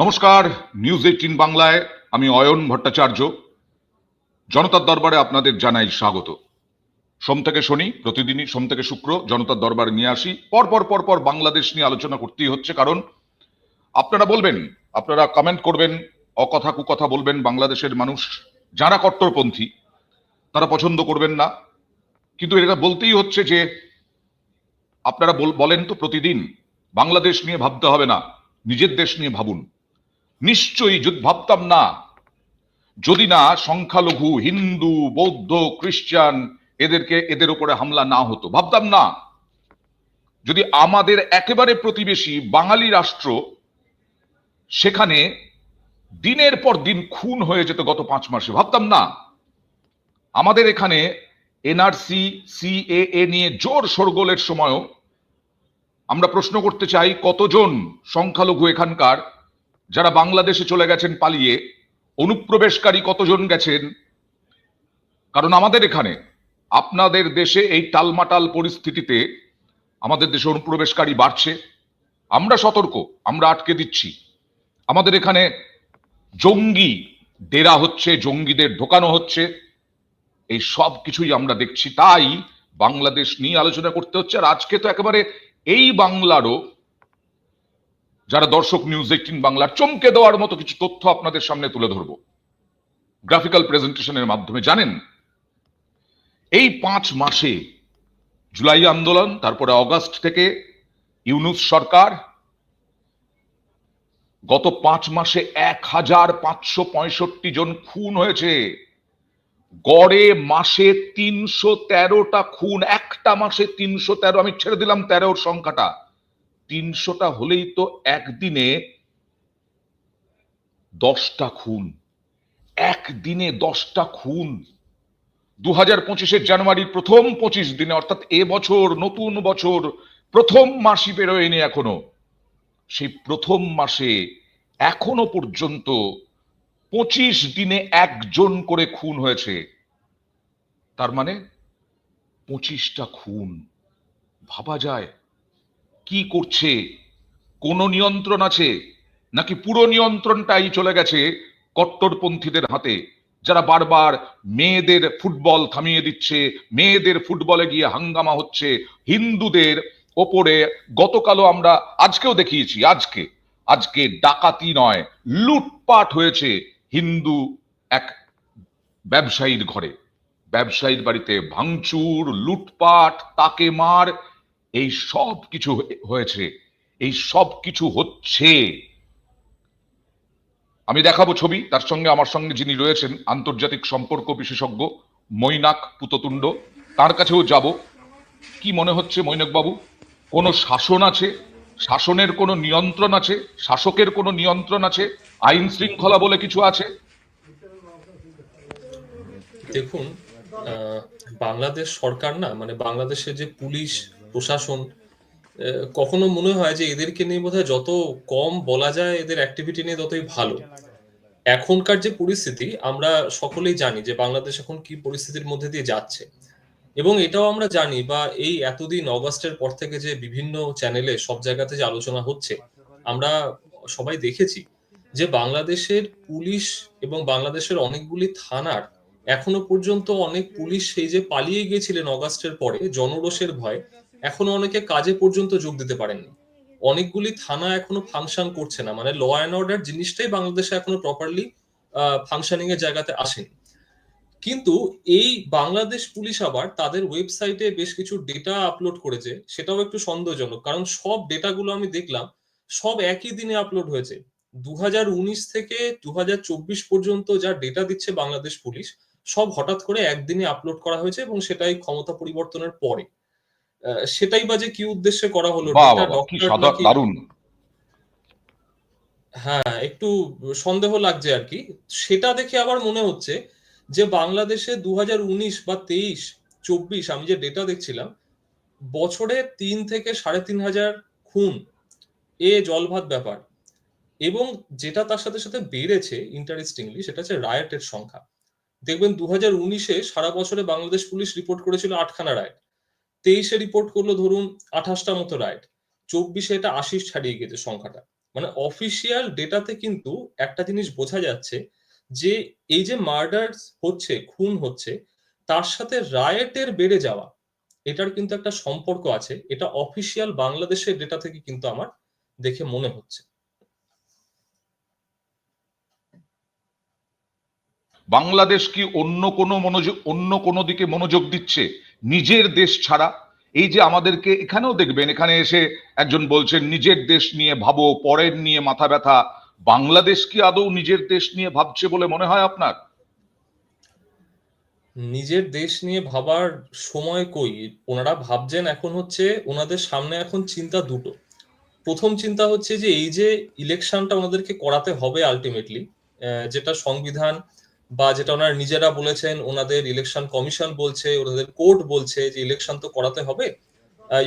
নমস্কার news eighteen বাংলায়, আমি অয়ন ভট্টাচার্য। জনতার দরবারে আপনাদের জানাই স্বাগত। সোম থেকে শনি, প্রতিদিনই সোম থেকে শুক্র জনতার দরবারে নিয়ে আসি। পরপর পর পর পর বাংলাদেশ নিয়ে আলোচনা করতেই হচ্ছে, কারণ আপনারা বলবেন, আপনারা কমেন্ট করবেন, অকথা কুকথা বলবেন বাংলাদেশের মানুষ, যারা কট্টরপন্থী, তারা পছন্দ করবেন না। কিন্তু এটা বলতেই হচ্ছে যে, আপনারা বল- বলেন তো প্রতিদিন, বাংলাদেশ নিয়ে ভাবতে হবে না, নিজের দেশ নিয়ে ভাবুন। নিশ্চয়ই যদি ভাবতাম না। যদি না সংখ্যালঘু, হিন্দু, বৌদ্ধ, খ্রিস্টান এদেরকে এদের উপরে হামলা না হতো, ভাবতাম না। যদি আমাদের একেবারে প্রতিবেশী বাঙালি রাষ্ট্র সেখানে দিনের পর দিন খুন হয়ে যেত গত পাঁচ মাসে, ভাবতাম না। আমাদের এখানে এনআরসি, সিএএ নিয়ে জোর শোরগোলের সময়ও আমরা প্রশ্ন করতে চাই কতজন সংখ্যালঘু এখানকার যারা বাংলাদেশে চলে গেছেন পালিয়ে, অনুপ্রবেশকারী কতজন গেছেন? কারণ আমাদের এখানে, আপনাদের দেশে এই টালমাটাল পরিস্থিতিতে আমাদের দেশে অনুপ্রবেশকারী বাড়ছে। আমরা সতর্ক, আমরা আটকে দিচ্ছি। আমাদের এখানে জঙ্গি ডেরা হচ্ছে, জঙ্গিদের ঢোকানো হচ্ছে। এই সব কিছুই আমরা দেখছি। তাই বাংলাদেশ নিয়ে আলোচনা করতে হচ্ছে। আর আজকে তো একেবারে এই বাংলারও যারা দর্শক নিউজ এইটিন বাংলার চমকে দেওয়ার মতো কিছু তথ্য আপনাদের সামনে তুলে ধরব। গ্রাফিক্যাল প্রেজেন্টেশনের মাধ্যমে জানেন, এই পাঁচ মাসে জুলাই আন্দোলন, তারপরে অগাস্ট থেকে ইউনুস সরকার গত পাঁচ মাসে এক হাজার পাঁচশো পঁয়ষট্টি জন খুন হয়েছে। গড়ে মাসে তিনশো তেরোটা খুন, একটা মাসে তিনশো তেরো, আমি ছেড়ে দিলাম তেরোর সংখ্যাটা। তিনশোটা হলেই তো একদিনে দশটা খুন। একদিনে দশটা খুন। দু হাজার পঁচিশের জানুয়ারির প্রথম পঁচিশ দিনে, অর্থাৎ এ বছর, নতুন বছর, প্রথম মাসই বেরোয়নি এখনও। সেই প্রথম মাসে এখনও পর্যন্ত পঁচিশ দিনে একজন করে খুন হয়েছে। তার মানে পঁচিশটা খুন। ভাবা যায়। কি করছে? কোন নিয়ন্ত্রণ আছে? নাকি পুরো নিয়ন্ত্রণটাই চলে গেছে কট্টরপন্থীদের হাতে? যারা বারবার মেয়েদের ফুটবল থামিয়ে দিচ্ছে, মেয়েদের ফুটবলে গিয়ে হাঙ্গামা হচ্ছে, হিন্দুদের ওপরে গতকালও আমরা আজকেও দেখিয়েছি, আজকে। আজকে ডাকাতি নয়, লুটপাট হয়েছে হিন্দু এক ব্যবসায়ীর ঘরে। ব্যবসায়ীর বাড়িতে ভাঙচুর, লুটপাট, তাকে মার এই সব কিছু হয়েছে, এই সব কিছু হচ্ছে। আমি দেখাবো ছবি, তার সঙ্গে আমার সঙ্গে যিনি রয়েছেন, আন্তর্জাতিক সম্পর্ক বিশেষজ্ঞ মৈনাক পুততুণ্ড, তার কাছেও যাব। কি মনে হচ্ছে মৈনাক বাবু কোনো শাসন আছে? শাসনের কোনো নিয়ন্ত্রণ আছে? শাসকের কোনো নিয়ন্ত্রণ আছে? আইন শৃঙ্খলা বলে কিছু আছে? দেখুন বাংলাদেশ সরকার না মানে বাংলাদেশে যে পুলিশ প্রশাসন কখনো মনে হয় যে এদেরকে নিয়ে বোধহয় যত কম বলা যায় এদের অ্যাক্টিভিটি নিয়ে ততই ভালো। এখনকার যে পরিস্থিতি, আমরা সকলেই জানি যে বাংলাদেশ এখন কি পরিস্থিতির মধ্যে দিয়ে যাচ্ছে। এবং এটাও আমরা জানি বা এই এতদিন অগস্টের পর থেকে যে বিভিন্ন চ্যানেলে সব জায়গাতে যে আলোচনা হচ্ছে, আমরা সবাই দেখেছি যে বাংলাদেশের পুলিশ এবং বাংলাদেশের অনেকগুলি থানার এখনও পর্যন্ত অনেক পুলিশ সেই যে পালিয়ে গিয়েছিলেন অগাস্টের পরে জনরোষের ভয় এখনও অনেকে কাজে পর্যন্ত যোগ দিতে পারেননি। অনেকগুলি থানা এখনও ফাংশন করছে না। মানে ল অ্যান্ড অর্ডার জিনিসটাই বাংলাদেশে এখনও প্রপারলি ফাংশনিং এর জায়গাতে আসেনি। কিন্তু এই বাংলাদেশ পুলিশ আবার তাদের ওয়েবসাইটে বেশ কিছু ডেটা আপলোড করেছে। সেটাও একটু সন্দেহজনক। কারণ সব ডেটাগুলো আমি দেখলাম, সব একই দিনে আপলোড হয়েছে। দু হাজার উনিশ থেকে দু হাজার চব্বিশ পর্যন্ত যা ডেটা দিচ্ছে বাংলাদেশ পুলিশ, সব হঠাৎ করে একদিনে আপলোড করা হয়েছে এবং সেটাই ক্ষমতা পরিবর্তনের পরে। সেটাই বা যে কি উদ্দেশ্যে করা হলো দারুণ। হ্যাঁ একটু সন্দেহ লাগছে আর কি। সেটা দেখে আবার মনে হচ্ছে যে বাংলাদেশে দুহাজার উনিশ বা তেইশ চব্বিশ আমি যে ডেটা দেখছিলাম বছরে তিন থেকে সাড়ে তিন হাজার খুন। এ জলভাত ব্যাপার। এবং যেটা তার সাথে সাথে বেড়েছে ইন্টারেস্টিংলি সেটা হচ্ছে রায়টের সংখ্যা। দেখবেন দু হাজার উনিশে সারা বছরে বাংলাদেশ পুলিশ রিপোর্ট করেছিল আটখানা রায়ট তেইশে রিপোর্ট করল ধরুন আঠাশটা মতো রায়ট চব্বিশে এটা আশিস ছাড়িয়ে গেছে সংখ্যাটা। মানে অফিসিয়াল ডেটাতে কিন্তু একটা জিনিস বোঝা যাচ্ছে যে এই যে মার্ডার হচ্ছে, খুন হচ্ছে, তার সাথে রায়েটের বেড়ে যাওয়া, এটার কিন্তু একটা সম্পর্ক আছে। এটা অফিসিয়াল বাংলাদেশের ডেটা থেকে কিন্তু আমার দেখে মনে হচ্ছে। বাংলাদেশ কি অন্য কোনো মনোযোগ, অন্য কোনো দিকে মনোযোগ দিচ্ছে? নিজের দেশ ছাড়া। এই যে আমাদেরকে এখানেও দেখবেন, এখানে এসে একজন বলছেন, নিজের দেশ নিয়ে ভাবো, পরের নিয়ে মাথা ব্যথা। বাংলাদেশ কি আদৌ নিজের দেশ নিয়ে ভাবছে বলে মনে হয় আপনার? নিজের দেশ নিয়ে ভাবার সময় কই? ওনারা ভাবছেন এখন হচ্ছে, ওনাদের সামনে এখন চিন্তা দুটো। প্রথম চিন্তা হচ্ছে যে, এই যে ইলেকশনটা ওনাদেরকে করাতে হবে আলটিমেটলি যেটা সংবিধান বা যেটা ওনারা নিজেরা বলেছেন, ওনাদের ইলেকশন কমিশন বলছে, ওনাদের কোর্ট বলছে যে ইলেকশন তো করাতে হবে।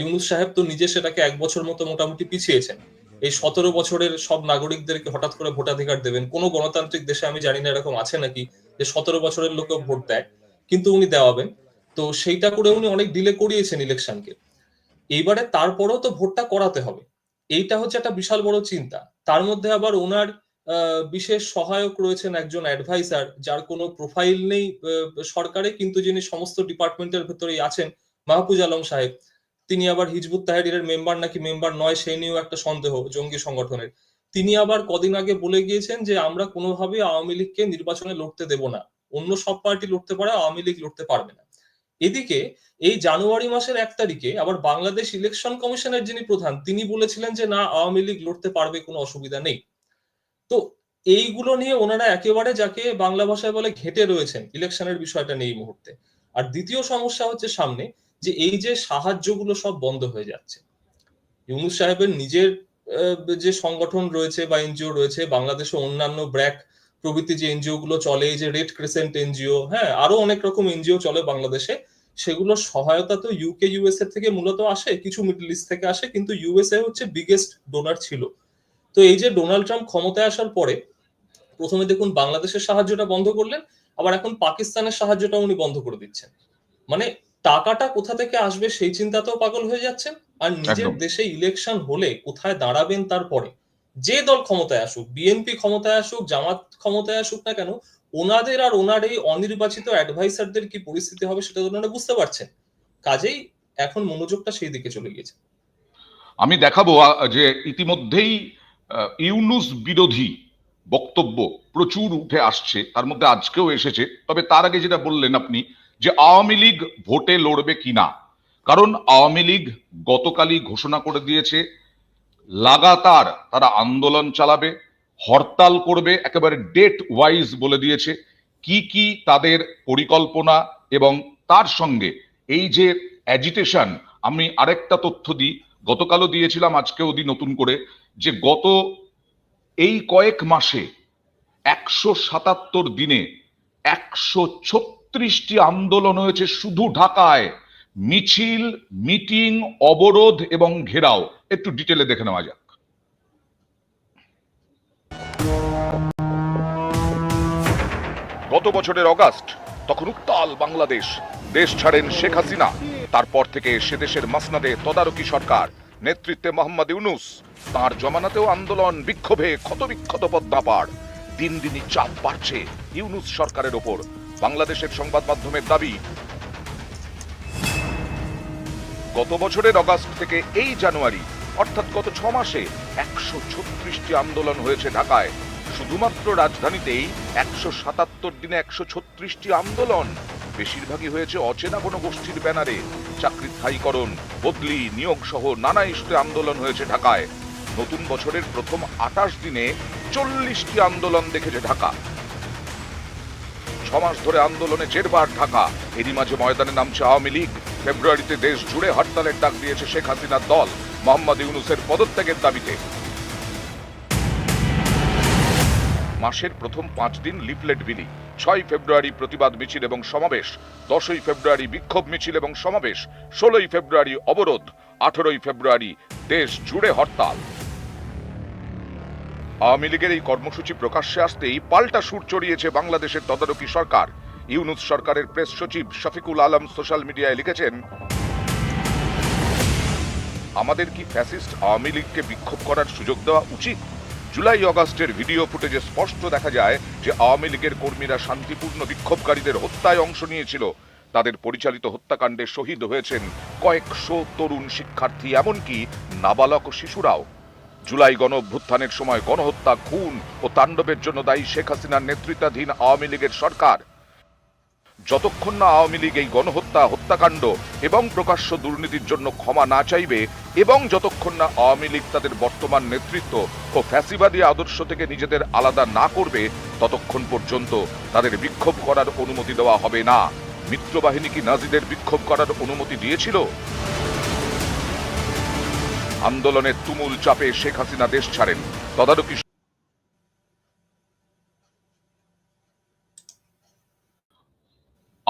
ইউনুস সাহেব তো নিজে সেটাকে এক বছর মতো মোটামুটি পিছিয়েছেন। এই সতেরো বছরের সব নাগরিকদেরকে হঠাৎ করে ভোটাধিকার দেবেন। কোনো গণতান্ত্রিক দেশে আমি জানি না এরকম আছে নাকি যে সতেরো বছরের লোকেও ভোট দেয়, কিন্তু উনি দেওয়াবেন। তো সেইটা করে উনি অনেক ডিলে করিয়েছেন ইলেকশনকে এইবারে তারপরেও তো ভোটটা করাতে হবে। এইটা হচ্ছে একটা বিশাল বড় চিন্তা। তার মধ্যে আবার ওনার বিশেষ সহায়ক রয়েছেন একজন অ্যাডভাইসার যার কোনো প্রোফাইল নেই সরকারে, কিন্তু যিনি সমস্ত ডিপার্টমেন্টের ভেতরেই আছেন, মাহফুজ আলম সাহেব। তিনি আবার হিজবুত তাহারিরের মেম্বার নাকি মেম্বার নয় সেই নিয়েও একটা সন্দেহ জঙ্গি সংগঠনের। তিনি আবার কদিন আগে বলে গিয়েছেন যে, আমরা কোনোভাবে আওয়ামী লীগকে নির্বাচনে লড়তে দেব না। অন্য সব পার্টি লড়তে পারে, আওয়ামী লীগ লড়তে পারবে না। এদিকে, এই জানুয়ারি মাসের এক তারিখে আবার বাংলাদেশ ইলেকশন কমিশনের যিনি প্রধান, তিনি বলেছিলেন যে, না, আওয়ামী লীগ লড়তে পারবে, কোনো অসুবিধা নেই। তো এইগুলো নিয়ে ওনারা একেবারে যাকে বাংলা ভাষায় বলে ঘেটে রয়েছেন ইলেকশনের বিষয়টা নেই মুহূর্তে। আর দ্বিতীয় সমস্যা হচ্ছে সামনে, যে এই যে সাহায্যগুলো সব বন্ধ হয়ে যাচ্ছে। ইউনুস সাহেবের নিজের যে সংগঠন রয়েছে বা এনজিও রয়েছে, বাংলাদেশে অন্যান্য ব্র্যাক প্রভৃতি যে এনজিও গুলো চলে, এই যে রেড ক্রিসেন্ট এনজিও হ্যাঁ আরও অনেক রকম এনজিও চলে বাংলাদেশে। সেগুলোর সহায়তা তো ইউকে ইউএসএ থেকে মূলত আসে, কিছু মিডল ইস্ট থেকে আসে, কিন্তু ইউএসএ হচ্ছে বিগেস্ট ডোনার ছিল। তো এই যে ডোনাল্ড ট্রাম্প ক্ষমতায় আসার পরে প্রথমে দেখুন বাংলাদেশের সাহায্যটা বন্ধ করলেন আবার এখন পাকিস্তানের সাহায্যটা উনি বন্ধ করে দিচ্ছেন। মানে টাকাটা কোথা থেকে আসবে সেই চিন্তাতেও পাগল হয়ে যাচ্ছেন আর নিজের দেশে ইলেকশন হলে কোথায় দাঁড়াবেন তারপরে যে দল ক্ষমতায় আসুক বিএনপি ক্ষমতায় আসুক জামাত ক্ষমতায় আসুক না কেন ওনাদের আর ওনার এই অনির্বাচিত অ্যাডভাইসারদের কি পরিস্থিতি হবে সেটা তো ওনারা বুঝতে পারছেন। কাজেই এখন মনোযোগটা সেই দিকে চলে গিয়েছে। আমি দেখাবো যে ইতিমধ্যেই ইউনুস বিরোধী বক্তব্য প্রচুর উঠে আসছে, তার মধ্যে আজকেও এসেছে। তবে তার আগে যেটা বললেন আপনি যে আওয়ামী লীগ ভোটে লড়বে কিনা কারণ আওয়ামী লীগ গতকালই ঘোষণা করে দিয়েছে, লাগাতার তারা আন্দোলন চালাবে, হরতাল করবে, একেবারে ডেট ওয়াইজ বলে দিয়েছে। কি কি তাদের পরিকল্পনা এবং তার সঙ্গে এই যে অ্যাজিটেশন আমি আরেকটা তথ্য দিই গতকালও দিয়েছিলাম, আজকেও দিই নতুন করে, যে গত এই কয়েক মাসে একশো সাতাত্তর দিনে একশো ছত্রিশটি আন্দোলন হয়েছে শুধু ঢাকায়। মিছিল, মিটিং, অবরোধ এবং ঘেরাও। একটু ডিটেলে দেখে নেওয়া যাক। গত বছরের অগাস্ট, তখন উত্তাল বাংলাদেশ। দেশ ছাড়েন শেখ হাসিনা। তারপর থেকে সে দেশের মাসনাদে তদারকি সরকার। নেতৃত্বে মোহাম্মদ ইউনুস, তার জমানাতেও আন্দোলন, বিক্ষোভে ক্ষতবিক্ষত পদ্মাপাড়। দিন দিনই চাপ বাড়ছে ইউনুস সরকারের ওপর। বাংলাদেশের সংবাদ মাধ্যমের দাবি, গত বছরের অগাস্ট থেকে এই জানুয়ারি, অর্থাৎ গত ছ মাসে একশো ছত্রিশটি আন্দোলন হয়েছে ঢাকায়। শুধুমাত্র রাজধানীতেই একশো সাতাত্তর দিনে একশো ছত্রিশটি আন্দোলন বেশিরভাগই হয়েছে অচেনা কোনো গোষ্ঠীর ব্যানারে। চাকরির স্থায়ীকরণ, বদলি, নিয়োগ সহ নানা ইস্যুতে আন্দোলন হয়েছে ঢাকায়। নতুন বছরের প্রথম আটাশ দিনে চল্লিশটি আন্দোলন দেখেছে ঢাকা। ছমাস ধরে আন্দোলনে জেরবার ঢাকা। এরই মাঝে ময়দানে নামছে আওয়ামী লীগ। ফেব্রুয়ারিতে দেশ জুড়ে হরতালের ডাক দিয়েছে শেখ হাসিনার দল। মোহাম্মদ ইউনুসের পদত্যাগের দাবিতে। মাসের প্রথম পাঁচ দিন লিফলেট বিলি। ছয় ফেব্রুয়ারি প্রতিবাদ মিছিল এবং সমাবেশ, দশই ফেব্রুয়ারি বিক্ষোভ মিছিল এবং সমাবেশ, ষোলোই ফেব্রুয়ারি অবরোধ, আঠেরোই ফেব্রুয়ারি দেশ জুড়ে হরতাল। আওয়ামী লীগের এই কর্মসূচি প্রকাশ্যে আসতেই পাল্টা সুর চড়িয়েছে বাংলাদেশের তদারকি সরকার। ইউনুস সরকারের প্রেস সচিব শফিকুল আলম সোশ্যাল মিডিয়ায় লিখেছেন, আমাদের কি ফ্যাসিস্ট আওয়ামী লীগকে বিক্ষোভ করার সুযোগ দেওয়া উচিত? জুলাই অগাস্টের ভিডিও ফুটেজে স্পষ্ট দেখা যায় যে আওয়ামী লীগের কর্মীরা শান্তিপূর্ণ বিক্ষোভকারীদের হত্যায় অংশ নিয়েছিল। তাদের পরিচালিত হত্যাকাণ্ডে শহীদ হয়েছেন কয়েকশো তরুণ শিক্ষার্থী, এমনকি নাবালক শিশুরাও। জুলাই গণ অভ্যুত্থানের সময় গণহত্যা, খুন ও তাণ্ডবের জন্য দায়ী শেখ হাসিনার নেতৃত্বাধীন আওয়ামী লীগের সরকার যতক্ষণ না আওয়ামী লীগ এই গণহত্যা, হত্যাকাণ্ড এবং প্রকাশ্য দুর্নীতির জন্য ক্ষমা না চাইবে এবং যতক্ষণ না আওয়ামী লীগ তাদের বর্তমান নেতৃত্ব ও ফ্যাসিবাদী আদর্শ থেকে নিজেদের আলাদা না করবে, ততক্ষণ পর্যন্ত তাদের বিক্ষোভ করার অনুমতি দেওয়া হবে না। মিত্রবাহিনী কি নাজিদের বিক্ষোভ করার অনুমতি দিয়েছিল? আন্দোলনের তুমুল চাপে শেখ হাসিনা দেশ ছাড়েন। তদারকি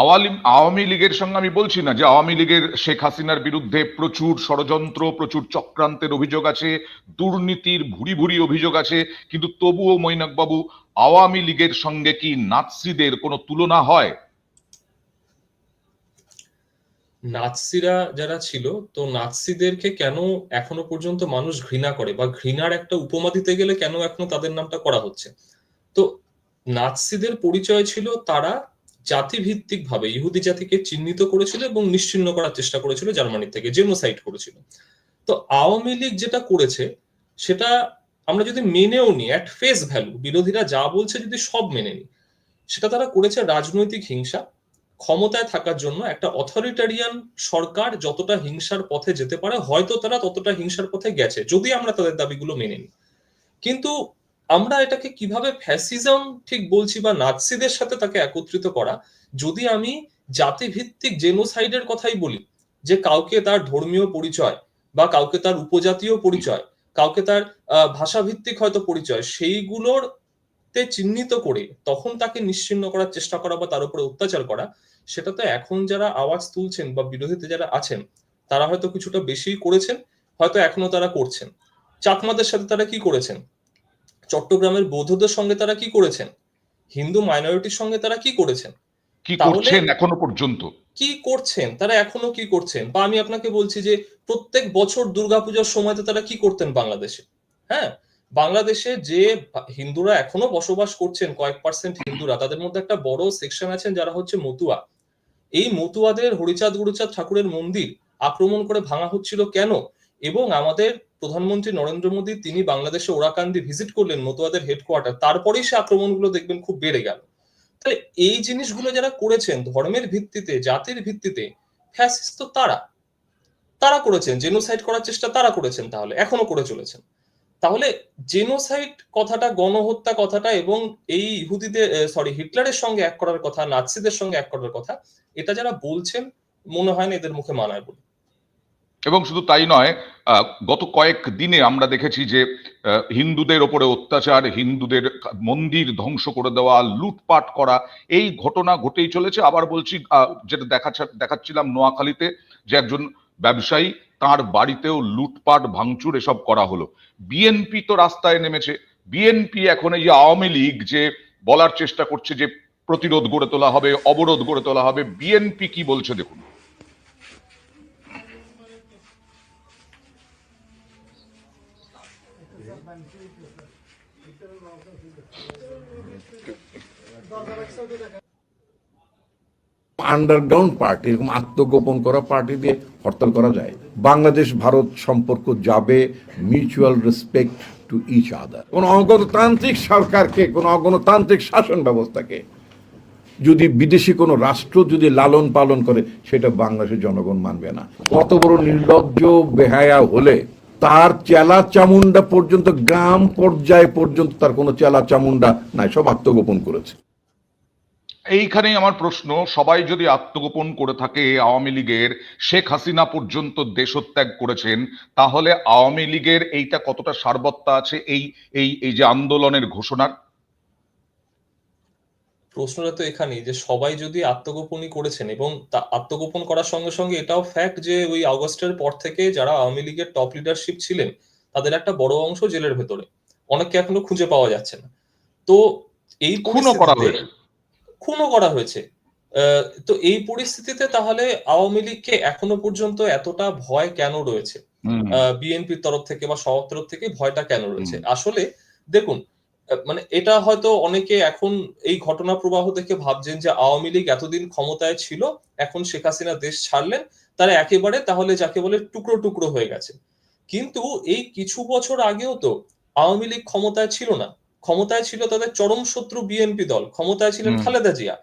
আওয়ামী আওয়ামী লীগের সঙ্গে আমি বলছি না যে আওয়ামী লীগের শেখ হাসিনার বিরুদ্ধে প্রচুর ষড়যন্ত্র, প্রচুর চক্রান্তের অভিযোগ আছে, দুর্নীতির ভুরি ভুরি অভিযোগ আছে, কিন্তু তবুও মৈনাক বাবু আওয়ামী লীগের সঙ্গে কি নাৎসিদের কোনো তুলনা হয়? নাৎসিরা যারা ছিল, তো নাৎসিদেরকে কেন এখনও পর্যন্ত মানুষ ঘৃণা করে? বা ঘৃণার একটা উপমা দিতে গেলে কেন এখনও তাদের নামটা করা হচ্ছে? তো নাৎসিদের পরিচয় ছিল তারা জাতিভিত্তিক ভাবে ইহুদি জাতিকে চিহ্নিত করেছিল এবং নিশ্চিহ্ন করার চেষ্টা করেছিল জার্মানি থেকে, জেনোসাইড করেছিল। তো আওয়ামী লীগ যেটা করেছে, সেটা আমরা যদি মেনেও নিই অ্যাট ফেস ভ্যালু বিরোধীরা যা বলছে যদি সব মেনে নিই, সেটা তারা করেছে রাজনৈতিক হিংসা, ক্ষমতায় থাকার জন্য একটা অথরিটারিয়ান সরকার যতটা হিংসার পথে যেতে পারে, হয়তো তারা ততটা হিংসার পথে গেছে, যদি আমরা তাদের দাবিগুলো মেনে নিই। কিন্তু আমরা এটাকে কীভাবে ফ্যাসিজম ঠিক বলছি বা নাৎসিদের সাথে তাকে একত্রিত করা, যদি আমি জাতিভিত্তিক জেনোসাইডের কথাই বলি, যে কাউকে তার ধর্মীয় পরিচয় বা কাউকে তার উপজাতীয় পরিচয়, কাউকে তার ভাষাভিত্তিক হয়তো পরিচয় সেইগুলোর তে চিহ্নিত করে তখন তাকে নিশ্চিন্ন করার চেষ্টা করা বা তার উপরে অত্যাচার করা সেটা তো এখন যারা আওয়াজ তুলছেন বা বিরোধীতে যারা আছেন, তারা হয়তো কিছুটা বেশি করেছেন, হয়তো এখনও তারা করছেন। চাকমাদের সাথে তারা কি করেছেন? চট্টগ্রামের বৌদ্ধদের সঙ্গে তারা কি করেছেন? হিন্দু মাইনরিটির সঙ্গে তারা কি করেছেন? কি করছেন এখনও পর্যন্ত? কি করছেন? তারা এখনও কি করছেন? বা আমি আপনাকে বলছি যে প্রত্যেক বছর দুর্গাপূজার সময়তে তারা কি করতেন বাংলাদেশে? হ্যাঁ? বাংলাদেশে যে হিন্দুরা এখনও বসবাস করছেন কয়েক পার্সেন্ট হিন্দুরা তাদের মধ্যে একটা বড় সেকশন আছেন যারা হচ্ছে মতুয়া। এই মতুয়াদের হরিচাঁদ গুরুচাঁদ ঠাকুরের মন্দির আক্রমণ করে ভাঙা হচ্ছিল কেন? এবং আমাদের প্রধানমন্ত্রী নরেন্দ্র মোদী, তিনি বাংলাদেশে ওরাকান্দি ভিজিট করলেন মতুয়াদের হেডকোয়ার্টার, তারপরেই সে আক্রমণগুলো দেখবেন খুব বেড়ে গেল। তাহলে এই জিনিসগুলো যারা করেছেন ধর্মের ভিত্তিতে, জাতির ভিত্তিতে, ফ্যাসিস্ট তো তারা। তারা করেছেন, জেনোসাইড করার চেষ্টা তারা করেছেন তাহলে, এখনও করে চলেছেন। তাহলে জেনোসাইড কথাটা, গণহত্যা কথাটা এবং এই ইহুদিদের সরি হিটলারের সঙ্গে এক করার কথা, নাৎসিদের সঙ্গে এক করার কথা, এটা যারা বলছেন, মনে হয় না এদের মুখে মানায় বলে। এবং শুধু তাই নয় গত কয়েক দিনে আমরা দেখেছি যে হিন্দুদের ওপরে অত্যাচার, হিন্দুদের মন্দির ধ্বংস করে দেওয়া, লুটপাট করা, এই ঘটনা ঘটেই চলেছে। আবার বলছি যেটা দেখাচ্ছা, দেখাচ্ছিলাম নোয়াখালীতে যে একজন ব্যবসায়ী, তার বাড়িতেও লুটপাট, ভাঙচুর এসব করা হলো। বিএনপি তো রাস্তায় নেমেছে। বিএনপি এখন এই আওয়ামী লীগ যে বলার চেষ্টা করছে যে, প্রতিরোধ গড়ে তোলা হবে, অবরোধ গড়ে তোলা হবে বিএনপি কি বলছে দেখুন। আন্ডারগ্রাউন্ড পার্টি এরকম আত্মগোপন করা পার্টি দিয়ে হরতাল করা যায়। বাংলাদেশ, ভারত সম্পর্ক যাবে mutual respect to each other অগণতান্ত্রিক সরকারকে অগণতান্ত্রিক শাসন ব্যবস্থাকে, যদি বিদেশি কোনো রাষ্ট্র যদি লালন পালন করে, সেটা বাংলাদেশের জনগণ মানবে না। কত বড় নির্লজ্জ বেহায়া হলে তার চেলা চামুন্ডা পর্যন্ত, গ্রাম পর্যায়ে পর্যন্ত তার কোনো চেলা চামুন্ডা নাই, সব আত্মগোপন করেছে। এইখানেই আমার প্রশ্ন সবাই যদি আত্মগোপন করে থাকে আওয়ামী লীগের শেখ হাসিনা পর্যন্ত দেশত্যাগ করেছেন তাহলে আওয়ামী লীগের এইটা কতটা সারবত্তা আছে এই এই এই যে আন্দোলনের ঘোষণার? প্রশ্নটা তো এখানেই যে সবাই যদি আত্মগোপনই করেছেন এবং তা আত্মগোপন করার সঙ্গে সঙ্গে এটাও ফ্যাক্ট যে ওই আগস্টের পর থেকে যারা আওয়ামী লীগের টপ লিডারশিপ ছিলেন তাদের একটা বড় অংশ জেলের ভেতরে। অনেককে এখনও খুঁজে পাওয়া যাচ্ছে না। তো এই খুনও করা হয়েছে। খুনও করা হয়েছে। আহ, তো এই পরিস্থিতিতে তাহলে আওয়ামী লীগকে এখনও পর্যন্ত এতটা ভয় কেন রয়েছে? বিএনপির তরফ থেকে বা সব তরফ থেকে ভয়টা কেন রয়েছে? আসলে দেখুন মানে এটা হয়তো অনেকে এখন এই ঘটনা প্রবাহ দেখে ভাবছেন যে আওয়ামী লীগ এতদিন ক্ষমতায় ছিল এখন শেখ হাসিনা দেশ ছাড়লেন তারা একেবারে তাহলে যাকে বলে টুকরো টুকরো হয়ে গেছে। কিন্তু এই কিছু বছর আগেও তো আওয়ামী লীগ ক্ষমতায় ছিল না। ক্ষমতায় ছিল তাদের চরম শত্রু বিএনপি দল ক্ষমতায় ছিলেন খালেদা জিয়া।